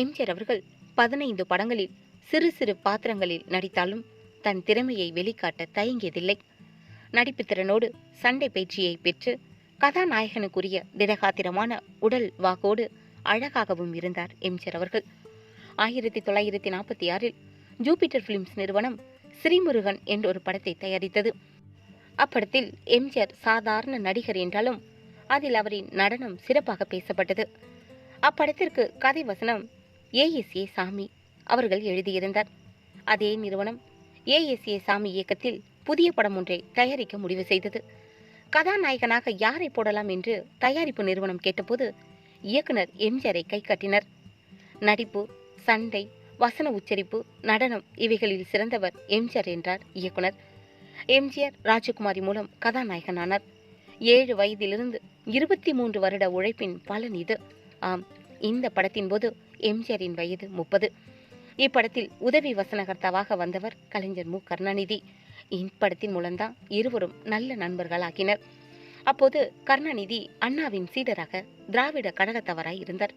எம்ஜிஆர் அவர்கள் பதினைந்து படங்களில் சிறு சிறு பாத்திரங்களில் நடித்தாலும் தன் திறமையை வெளிக்காட்ட தயங்கியதில்லை. நடிப்பு திறனோடு சண்டை பயிற்சியை பெற்று கதாநாயகனுக்குரிய திடகாத்திரமான உடல் வாக்கோடு அழகாகவும் இருந்தார் எம்ஜிஆர் அவர்கள். ஆயிரத்தி தொள்ளாயிரத்தி நாற்பத்தி ஆறில் ஜூபிட்டர் பிலிம்ஸ் நிறுவனம் ஸ்ரீமுருகன் என்ற ஒரு படத்தை தயாரித்தது. அப்படத்தில் எம்ஜிஆர் சாதாரண நடிகர் என்றாலும் அதில் அவரின் நடனம் சிறப்பாக பேசப்பட்டது. அப்படத்திற்கு கதை வசனம் ஏஎஸ்ஏ சாமி அவர்கள் எழுதியிருந்தார். அதே நிறுவனம் ஏஎஸ்ஏ சாமி இயக்கத்தில் புதிய படம் ஒன்றை தயாரிக்க முடிவு செய்தது. கதாநாயகனாக யாரை போடலாம் என்று தயாரிப்பு நிறுவனம் கேட்டபோது இயக்குனர் எம்ஜிஆரை கை கட்டினர். நடிப்பு சண்டை வசன உச்சரிப்பு நடனம் இவைகளில் சிறந்தவர் எம்ஜிஆர் என்றார் இயக்குனர். எம்ஜிஆர் ராஜகுமாரி மூலம் கதாநாயகனானார். ஏழு வயதிலிருந்து இருபத்தி மூன்று வருட உழைப்பின் பலன் இது. ஆம் இந்த படத்தின் போது எம்ஜிஆரின் வயது முப்பது. இப்படத்தில் உதவி வசனகர்த்தாவாக வந்தவர் கலைஞர் மு. கருணாநிதி. இப்படத்தின் மூலம்தான் இருவரும் நல்ல நண்பர்களாகினர். அப்போது கருணாநிதி அண்ணாவின் சீடராக திராவிட கழகத்தவராய் இருந்தார்.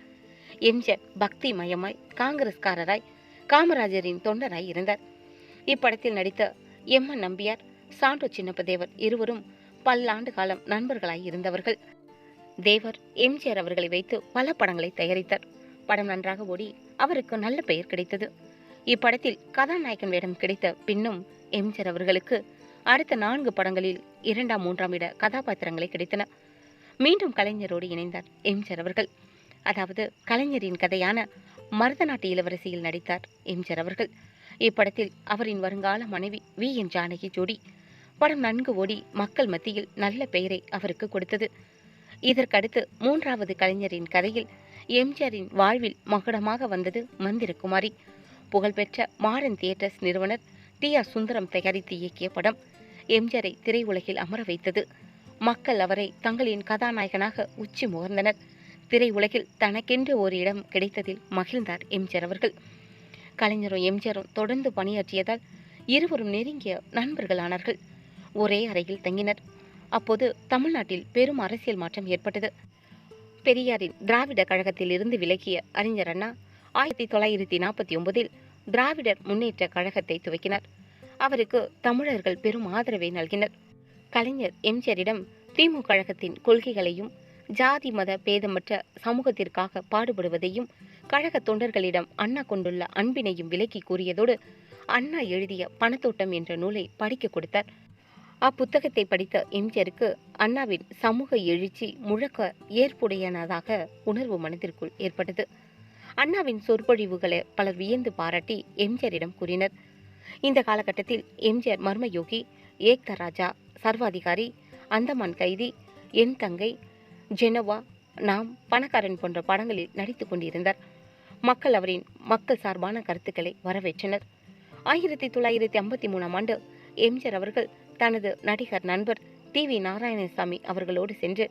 எம்ஜிஆர் பக்தி மயமாய் காங்கிரஸ்காரராய் காமராஜரின் தொண்டராய் இருந்தார். இப்படத்தில் நடித்த M. N. Nambiar Sandow Chinnappa Devar இருவரும் பல்லாண்டு காலம் நண்பர்களாய் இருந்தவர்கள். தேவர் எம்ஜிஆர் அவர்களை வைத்து பல படங்களை தயாரித்தார். படம் நன்றாக ஓடி அவருக்கு நல்ல பெயர் கிடைத்தது. இப்படத்தில் கதாநாயகன் வேடம் கிடைத்த பின்னும் எம்ஜிஆர் அவர்களுக்கு அடுத்த நான்கு படங்களில் இரண்டாம் மூன்றாம் இட கதாபாத்திரங்களை கிடைத்தன. மீண்டும் கலைஞரோடு இணைந்தார் எம்ஜிஆர் அவர்கள். அதாவது கலைஞரின் கதையான மருதநாட்டு இளவரசியில் நடித்தார் எம்ஜிஆர் அவர்கள். இப்படத்தில் அவரின் வருங்கால மனைவி வி. என். ஜானகி ஜோடி. படம் நன்கு ஓடி மக்கள் மத்தியில் நல்ல பெயரை அவருக்கு கொடுத்தது. இதற்கடுத்து மூன்றாவது கலைஞரின் கதையில் எம்ஜிஆரின் வாழ்வில் மகுடமாக வந்தது மந்திரகுமாரி. புகழ்பெற்ற மாறன் தியேட்டர்ஸ் நிறுவனர் டி ஆர் சுந்தரம் தயாரித்து இயக்கிய படம் எம்ஜிஆரை திரையுலகில் அமர வைத்தது. மக்கள் அவரை தங்களின் கதாநாயகனாக உச்சி முகர்ந்தனர். திரையுலகில் தனக்கென்று ஒரு இடம் கிடைத்ததில் மகிழ்ந்தார் எம்ஜிஆர் அவர்கள். கலைஞரும் எம்ஜிஆரும் தொடர்ந்து பணியாற்றியதால் இருவரும் நெருங்கிய நண்பர்களானார்கள். ஒரே அறையில் தங்கினர். அப்போது தமிழ்நாட்டில் பெரும் அரசியல் மாற்றம் ஏற்பட்டது. பெரியாரின் திராவிட கழகத்தில் இருந்து விலகிய அறிஞர் அண்ணா ஆயிரத்தி தொள்ளாயிரத்தி நாற்பத்தி ஒன்பதில் திராவிடர் முன்னேற்ற கழகத்தை துவக்கினார். அவருக்கு தமிழர்கள் பெரும் ஆதரவை நல்கினர். கலைஞர் எம்ஜிஆரிடம் திமுக கழகத்தின் கொள்கைகளையும் ஜாதி மத பேதமற்ற சமூகத்திற்காக பாடுபடுவதையும் கழக தொண்டர்களிடம் அண்ணா கொண்டுள்ள அன்பினையும் விலக்கி கூறியதோடு அண்ணா எழுதிய பணத்தோட்டம் என்ற நூலை படிக்க கொடுத்தார். அப்புத்தகத்தை படித்த எம்ஜிஆருக்கு அண்ணாவின் சமூக எழுச்சி முழக்க ஏற்புடையனதாக உணர்வு மனதிற்குள் ஏற்பட்டது. அண்ணாவின் சொற்பொழிவுகளை பலர் வியந்து பாராட்டி எம்ஜிஆரிடம் கூறினர். இந்த காலகட்டத்தில் எம்ஜிஆர் மர்மயோகி ஏக்தா ராஜா சர்வாதிகாரி அந்தமான் கைதி என் தங்கை ஜெனவா நாம் பணக்காரன் போன்ற படங்களில் நடித்து கொண்டிருந்தார். மக்கள் அவரின் மக்கள் சார்பான கருத்துக்களை வரவேற்றனர். ஆயிரத்தி தொள்ளாயிரத்தி ஐம்பத்தி மூணாம் ஆண்டு எம்ஜிஆர் அவர்கள் தனது நடிகர் நண்பர் டி வி நாராயணசாமி அவர்களோடு சென்று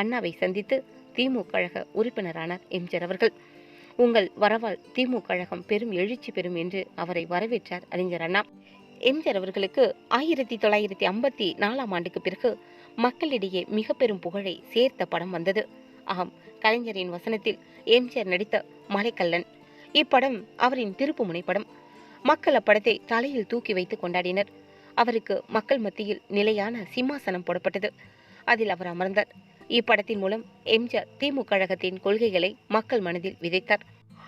அண்ணாவை சந்தித்து திமுக கழக உறுப்பினரானார் எம்ஜிஆர் அவர்கள். உங்கள் வரவால் திமுக கழகம் பெரும் எழுச்சி பெறும் என்று அவரை வரவேற்றார் அறிஞர் அண்ணா. எம்ஜிஆர் அவர்களுக்கு ஆயிரத்தி தொள்ளாயிரத்தி ஐம்பத்தி நாலாம் ஆண்டுக்கு பிறகு மக்களிடையே மிக பெரும் புகழை சேர்த்த படம் வந்தது. ஆம் கலைஞரின் வசனத்தில் எம்ஜிஆர் நடித்த மலைக்கல்லன் இப்படம் அவரின் திருப்புமுனை படம் மக்கள் அப்படத்தை தலையில் தூக்கி வைத்து கொண்டாடினர். அவருக்கு மக்கள் மத்தியில் நிலையான சிம்மாசனம் போடப்பட்டது. அதில் அவர் அமர்ந்தார். இப்படத்தின் மூலம் எம்ஜிஆர் திமுக கழகத்தின் கொள்கைகளை மக்கள் மனதில் விதைத்தார்.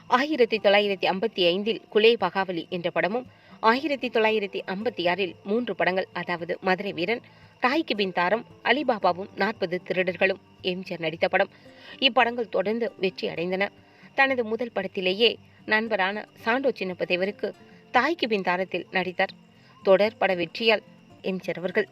ஆயிரத்தி தொள்ளாயிரத்தி ஐம்பத்தி ஐந்தில் குலே பகாவலி என்ற படமும் ஆயிரத்தி தொள்ளாயிரத்தி ஐம்பத்தி ஆறில் மூன்று படங்கள் அதாவது மதுரை வீரன் தாய்க்கு பின் தாரம் அலிபாபாவும் நாற்பது திருடர்களும் எம்ஜிஆர் நடித்த படம். இப்படங்கள் தொடர்ந்து வெற்றி அடைந்தன. தனது முதல் படத்திலேயே நண்பரான சாண்டோ சின்னப்பதேவருக்கு தாய்க்கு பின் தாரத்தில் நடித்தார். தொடர் பட வெற்றியால் எம்ஜிஆர் அவர்கள்